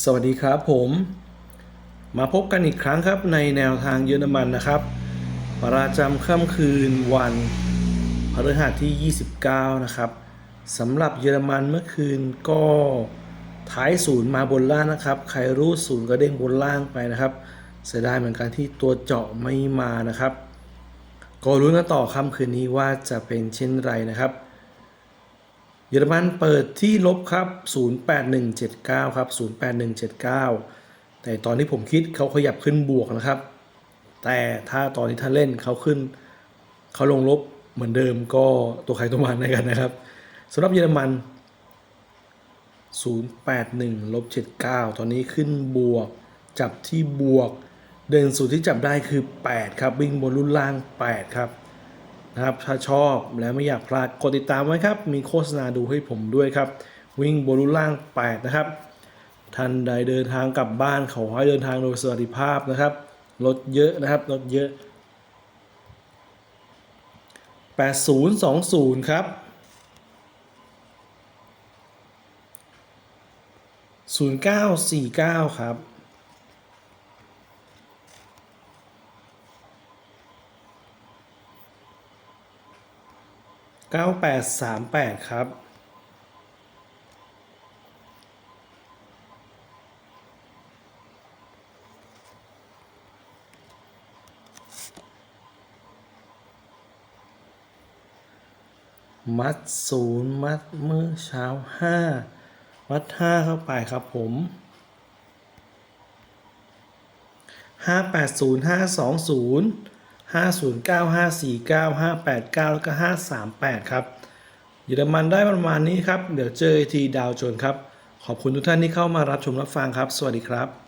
สวัสดีครับผม มาพบกันอีกครั้งครับในแนวทางเยอรมันนะครับประจำค่ำคืนวันพฤหัสที่ 29 นะครับสำหรับเยอรมันเมื่อคืนก็ท้ายศูนย์มาบนล่างนะครับใครรู้ศูนย์ก็เด้งบนล่างไปนะครับเสียดายเหมือนกันที่ตัวเจาะไม่มานะครับ ก็รู้นกันต่อค่ำคืนนี้ว่าจะเป็นเช่นไรนะครับ เยอรมันเปิดที่ลบครับ 08179 ครับ 08179 แต่ตอนที่ผมคิดเขาขยับขึ้นบวกนะครับ แต่ถ้าตอนนี้ถ้าเล่นเขาขึ้นเขาลงลบเหมือนเดิมก็ตัวใครตัวมันในกันนะครับสำหรับเยอรมัน 081ลบ79 ตอนนี้ขึ้นบวก จับที่บวก เดินสูตรที่จับได้คือ 8 ครับ วิ่งบนรุ่นล่าง 8 ครับ นะครับถ้าชอบและไม่อยากพลาดกดติดตามไว้ครับ มีโฆษณาดูให้ผมด้วยครับ วิ่งบนรุ่นล่าง 8 นะครับ ท่านใดเดินทางกลับบ้านขอให้เดินทางโดยสวัสดิภาพนะครับรถเยอะนะครับรถเยอะ 8020 ครับ 0949 ครับ 9838 ครับ มัดศูนย์มัดเมื่อเช้าห้ามัดห้าเข้าไปครับผมห้าแปดศูนย์ห้าสองศูนย์ ห้าศูนย์เก้าห้าสี่เก้าห้าแปดเก้าแล้วก็ห้าสามแปดครับ เยอรมันได้ประมาณนี้ครับ เดี๋ยวเจอทีดาวโจนครับ ขอบคุณทุกท่านที่เข้ามารับชมรับฟังครับ สวัสดีครับ